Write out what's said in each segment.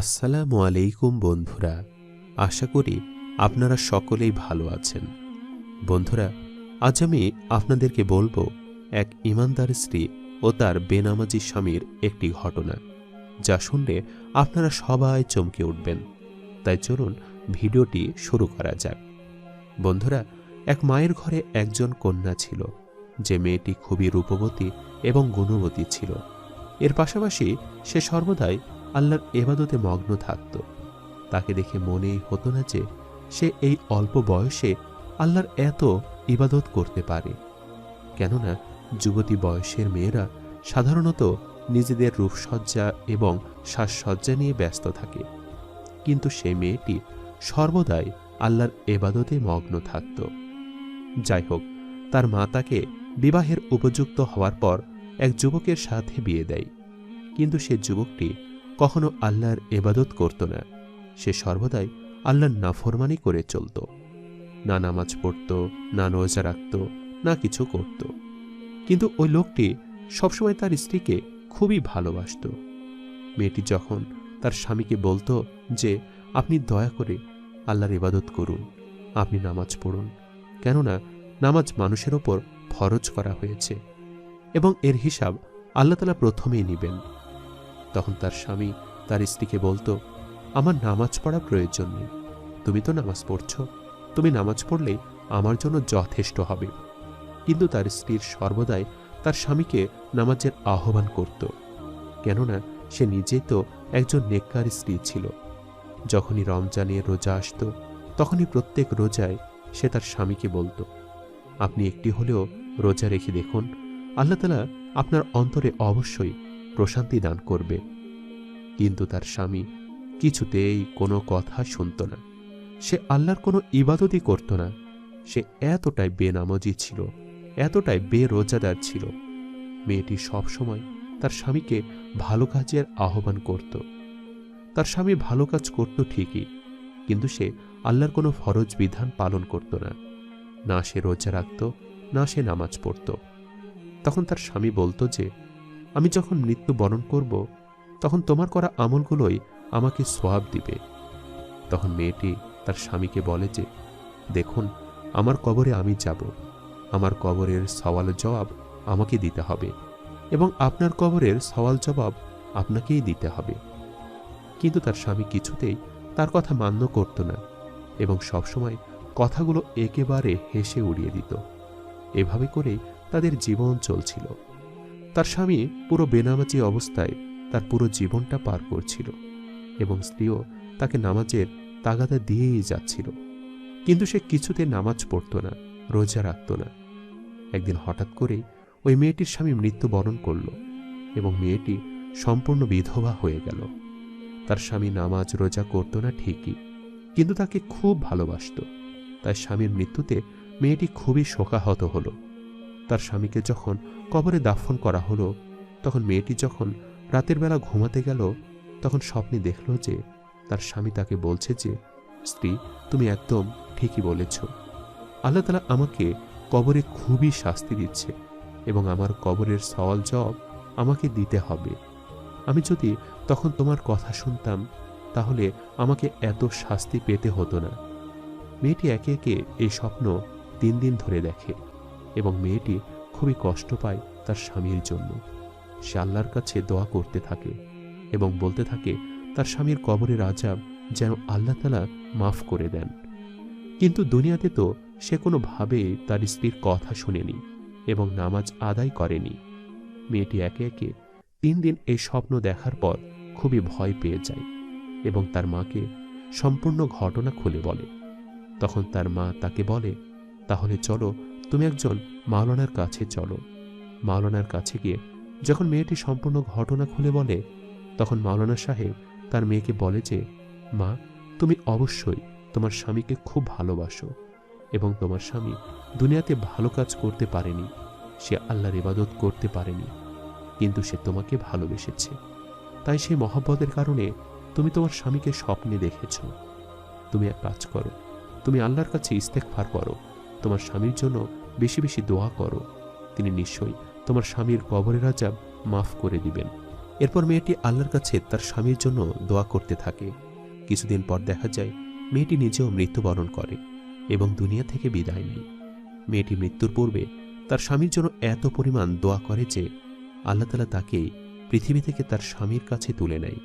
আসসালামু আলাইকুম বন্ধুরা, আশা করি আপনারা সকলেই ভালো আছেন। বন্ধুরা, আজ আমি আপনাদেরকে বলব এক ইমানদার স্ত্রী ও তার বেনামাজি স্বামীর একটি ঘটনা, যা শুনলে আপনারা সবাই চমকে উঠবেন। তাই চলুন ভিডিওটি শুরু করা যাক। বন্ধুরা, এক মায়ের ঘরে একজন কন্যা ছিল, যে মেয়েটি খুবই রূপবতী এবং গুণবতী ছিল। এর পাশাপাশি সে সর্বদাই আল্লাহর এবাদতে মগ্ন থাকত। তাকে দেখে মনেই হতো না যে সে এই অল্প বয়সে আল্লাহর এত ইবাদত করতে পারে। কেননা যুবতী বয়সের মেয়েরা সাধারণত নিজেদের রূপসজ্জা এবং সাজসজ্জা নিয়ে ব্যস্ত থাকে। কিন্তু সে মেয়েটি সর্বদাই আল্লাহর এবাদতে মগ্ন থাকত। যাই হোক, তার মা তাকে বিবাহের উপযুক্ত হওয়ার পর এক যুবকের সাথে বিয়ে দেয়। কিন্তু সে যুবকটি কখনো আল্লাহর এবাদত করত না। সে সর্বদাই আল্লাহর নাফরমানি করে চলত। না নামাজ পড়ত, না রোজা রাখত, না কিছু করত। কিন্তু ওই লোকটি সবসময় তার স্ত্রীকে খুবই ভালোবাসত। মেয়েটি যখন তার স্বামীকে বলতো যে, আপনি দয়া করে আল্লাহর ইবাদত করুন, আপনি নামাজ পড়ুন, কেননা নামাজ মানুষের ওপর ফরজ করা হয়েছে এবং এর হিসাব আল্লাহ তালা প্রথমেই নেবেন। তখন তার স্বামী তার স্ত্রীকে বলতো, আমার নামাজ পড়া প্রয়োজন নেই। তুমি তো নামাজ পড়ছ। তুমি নামাজ পড়লে আমার জন্য যথেষ্ট হবে। কিন্তু তার স্ত্রীর সর্বদাই তার স্বামীকে নামাজের আহ্বান করত, কেননা সে নিজেই তো একজন নেককার স্ত্রী ছিল। যখনই রমজানের রোজা আসত, তখনই প্রত্যেক রোজায় সে তার স্বামীকে বলতো, আপনি একটি হলেও রোজা রেখে দেখুন। আল্লাহ তালা আপনার অন্তরে অবশ্যই প্রশান্তি দান করবে। কিন্তু তার স্বামী কিছুতেই কোনো কথা শুনত না। সে আল্লাহর কোনো ইবাদতই করত না। সে এতটাই বেনামজি ছিল, এতটাই বেরোজাদার ছিল। মেয়েটি সবসময় তার স্বামীকে ভালো কাজের আহ্বান করত। তার স্বামী ভালো কাজ করত ঠিকই, কিন্তু সে আল্লাহর কোনো ফরজ বিধান পালন করত না। না সে রোজা রাখত, না সে নামাজ পড়ত। তখন তার স্বামী বলতো যে আমি যখন মৃত্যু বরণ করব, তখন তোমার করা আমলগুলোই আমাকে সোয়াব দিবে। তখন মেয়েটি তার স্বামীকে বলে যে, দেখুন, আমার কবরে আমি যাব। আমার কবরের সওয়াল জবাব আমাকে দিতে হবে এবং আপনার কবরের সওয়াল জবাব আপনাকেই দিতে হবে। কিন্তু তার স্বামী কিছুতেই তার কথা মান্য করত না এবং সবসময় কথাগুলো একেবারে হেসে উড়িয়ে দিত। এভাবে করেই তাদের জীবন চলছিল। তার স্বামী পুরো বেনামাজি অবস্থায় তার পুরো জীবনটা পার করছিল এবং স্ত্রীও তাকে নামাজের তাগাদা দিয়েই যাচ্ছিল। কিন্তু সে কিছুতে নামাজ পড়ত না, রোজা রাখত না। একদিন হঠাৎ করেই ওই মেয়েটির স্বামী মৃত্যুবরণ করল এবং মেয়েটি সম্পূর্ণ বিধবা হয়ে গেল। তার স্বামী নামাজ রোজা করত না ঠিকই, কিন্তু তাকে খুব ভালোবাসত। তাই স্বামীর মৃত্যুতে মেয়েটি খুবই শোকাহত হলো। তার স্বামীকে যখন কবরে দাফন করা হলো, তখন মেয়েটি যখন রাতের বেলা ঘুমাতে গেল, তখন স্বপ্নে দেখল যে তার স্বামী তাকে বলছে যে, স্ত্রী, তুমি একদম ঠিকই বলেছ। আল্লাহ তালা আমাকে কবরে খুবই শাস্তি দিচ্ছে এবং আমার কবরের সওয়াল জব আমাকে দিতে হবে। আমি যদি তখন তোমার কথা শুনতাম, তাহলে আমাকে এত শাস্তি পেতে হতো না। মেয়েটি একে একে এই স্বপ্ন তিন দিন ধরে দেখে। এবং মেয়েটি খুবই কষ্ট পায় তার স্বামীর জন্য। সে আল্লাহর কাছে দোয়া করতে থাকে এবং বলতে থাকে, তার স্বামীর কবরের আজাব যেন আল্লাহ তালা মাফ করে দেন। কিন্তু দুনিয়াতে তো সে কোনোভাবে তার স্ত্রীর কথা শুনেনি এবং নামাজ আদায় করেনি। মেয়েটি একে একে তিন দিন এই স্বপ্ন দেখার পর খুবই ভয় পেয়ে যায় এবং তার মাকে সম্পূর্ণ ঘটনা খুলে বলে। তখন তার মা তাকে বলে, তাহলে চলো তুমি একজন মাওলানার কাছে চলো। মাওলানার কাছে গিয়ে যখন মেয়েটি সম্পূর্ণ ঘটনা খুলে বলে, তখন মাওলানা সাহেব তার মেয়েকে বলে যে, মা, তুমি অবশ্যই তোমার স্বামীকে খুব ভালোবাসো এবং তোমার স্বামী দুনিয়াতে ভালো কাজ করতে পারেনি, সে আল্লাহর ইবাদত করতে পারেনি, কিন্তু সে তোমাকে ভালোবেসেছে। তাই সেই মহব্বতের কারণে তুমি তোমার স্বামীকে স্বপ্নে দেখেছ। তুমি এক কাজ করো, তুমি আল্লাহর কাছে ইস্তেকফার করো তোমার স্বামীর জন্য বেশি বেশি দোয়া করো। তিনি নিশ্চয়ই তোমার স্বামীর কবরের আজাব মাফ করে দিবেন। এরপর মেয়েটি আল্লাহর কাছে তার স্বামীর জন্য দোয়া করতে থাকে। কিছুদিন পর দেখা যায় মেয়েটি নিজেও মৃত্যুবরণ করে এবং দুনিয়া থেকে বিদায় নেয়। মেয়েটি মৃত্যুর পূর্বে তার স্বামীর জন্য এত পরিমাণ দোয়া করে যে আল্লাহ তালা তাকে পৃথিবী থেকে তার স্বামীর কাছে তুলে নেয়।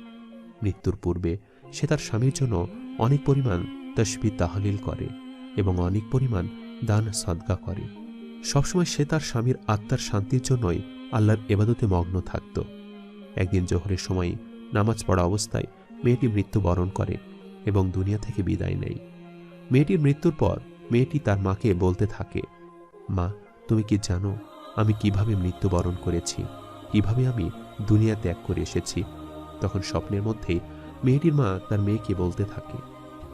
মৃত্যুর পূর্বে সে তার স্বামীর জন্য অনেক পরিমাণ তসবি তাহলিল করে এবং অনেক পরিমাণ দান, সদগা করে। সবসময় সে তার স্বামীর আত্মার শান্তির জন্যই আল্লাহর এবাদতে মগ্ন থাকত। একদিন জোহরের সময় নামাজ পড়া অবস্থায় মেয়েটি মৃত্যুবরণ করে এবং দুনিয়া থেকে বিদায় নেয়। মেয়েটির মৃত্যুর পর মেয়েটি তার মাকে বলতে থাকে, মা, তুমি কি জানো আমি কীভাবে মৃত্যুবরণ করেছি? কীভাবে আমি দুনিয়া ত্যাগ করে এসেছি? তখন স্বপ্নের মধ্যেই মেয়েটির মা তার মেয়েকে বলতে থাকে,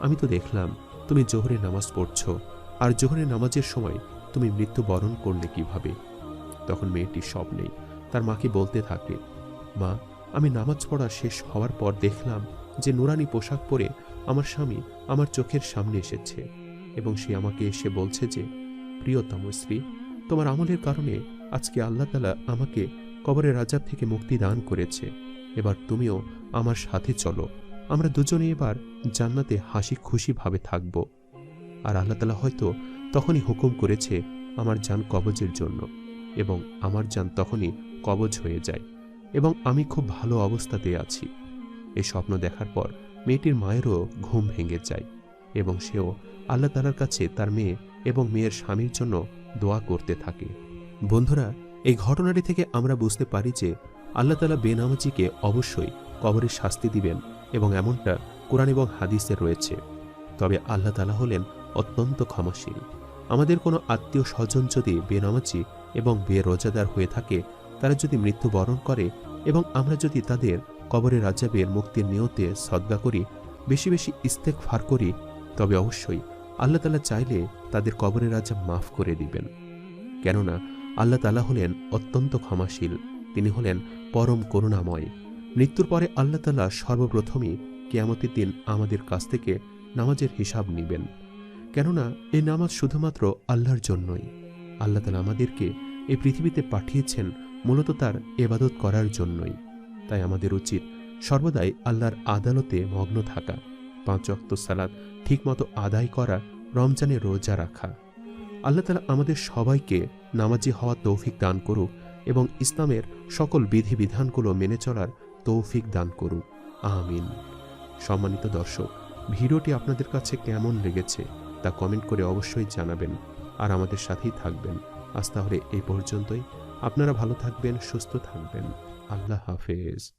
আমি তো দেখলাম তুমি জোহরে নামাজ পড়ছো। আর জোহরের নামাজের সময় তুমি মৃত্যুবরণ করলে কীভাবে? তখন মেয়েটি স্বপ্নেই তার মাকে বলতে থাকে মা, আমি নামাজ পড়া শেষ হওয়ার পর দেখলাম যে নুরানি পোশাক পরে আমার স্বামী আমার চোখের সামনে এসেছে এবং সে আমাকে এসে বলছে যে, প্রিয়তম স্ত্রী, তোমার আমলের কারণে আজকে আল্লাহ তালা আমাকে কবরের রাজাব থেকে মুক্তি দান করেছে। এবার তুমিও আমার সাথে চলো। আমরা দুজনে এবার জান্নাতে হাসি খুশি ভাবে থাকব। আর আল্লাহ তালা হয়তো তখনই হুকুম করেছে আমার যান কবজের জন্য এবং আমার যান তখনই কবজ হয়ে যায় এবং আমি খুব ভালো অবস্থাতে আছি। এই স্বপ্ন দেখার পর মেয়েটির মায়েরও ঘুম ভেঙে যায় এবং সেও আল্লাহ তালার কাছে তার মেয়ে এবং মেয়ের স্বামীর জন্য দোয়া করতে থাকে। বন্ধুরা, এই ঘটনাটি থেকে আমরা বুঝতে পারি যে আল্লাহ তালা বেনামাজিকে অবশ্যই কবরের শাস্তি দিবেন এবং এমনটা কোরআন এবং হাদিসে রয়েছে। তবে আল্লাহ তালা হলেন অত্যন্ত ক্ষমাশীল। আমাদের কোনো আত্মীয় স্বজন যদি বেনামাজি এবং বেরোজাদার হয়ে থাকে, তারা যদি মৃত্যুবরণ করে এবং আমরা যদি তাদের কবরের রাজাবের মুক্তির নিয়তে সদ্গা করি, বেশি বেশি ইস্তেক ফার করি, তবে অবশ্যই আল্লাহ তালা চাইলে তাদের কবরের রাজা মাফ করে দিবেন। কেননা আল্লাহ তালা হলেন অত্যন্ত ক্ষমাশীল, তিনি হলেন পরম করুণাময়। মৃত্যুর পরে আল্লাহ তালা সর্বপ্রথমই কেয়ামতের দিন আমাদের কাছ থেকে নামাজের হিসাব নিবেন। কেননা এ নামাজ শুধুমাত্র আল্লাহর জন্যই। আল্লাহ তালা আমাদেরকে এই পৃথিবীতে পাঠিয়েছেন মূলত তার এবাদত করার জন্যই। তাই আমাদের উচিত সর্বদাই আল্লাহর আদালতে মগ্ন থাকা, পাঁচ অক্ত সালাদ ঠিকমতো আদায় করা, রমজানে রোজা রাখা। আল্লাহ তালা আমাদের সবাইকে নামাজি হওয়া তৌফিক দান করুক এবং ইসলামের সকল বিধিবিধানগুলো মেনে চলার তৌফিক দান করুক। আমিন। সম্মানিত দর্শক, ভিডিওটি আপনাদের কাছে কেমন লেগেছে? তা কমেন্ট করে অবশ্যই জানাবেন। আর আমাদের সাথেই থাকবেন। আজ তাহলে এই পর্যন্তই। আপনারা ভালো থাকবেন, সুস্থ থাকবেন। আল্লাহ হাফেজ।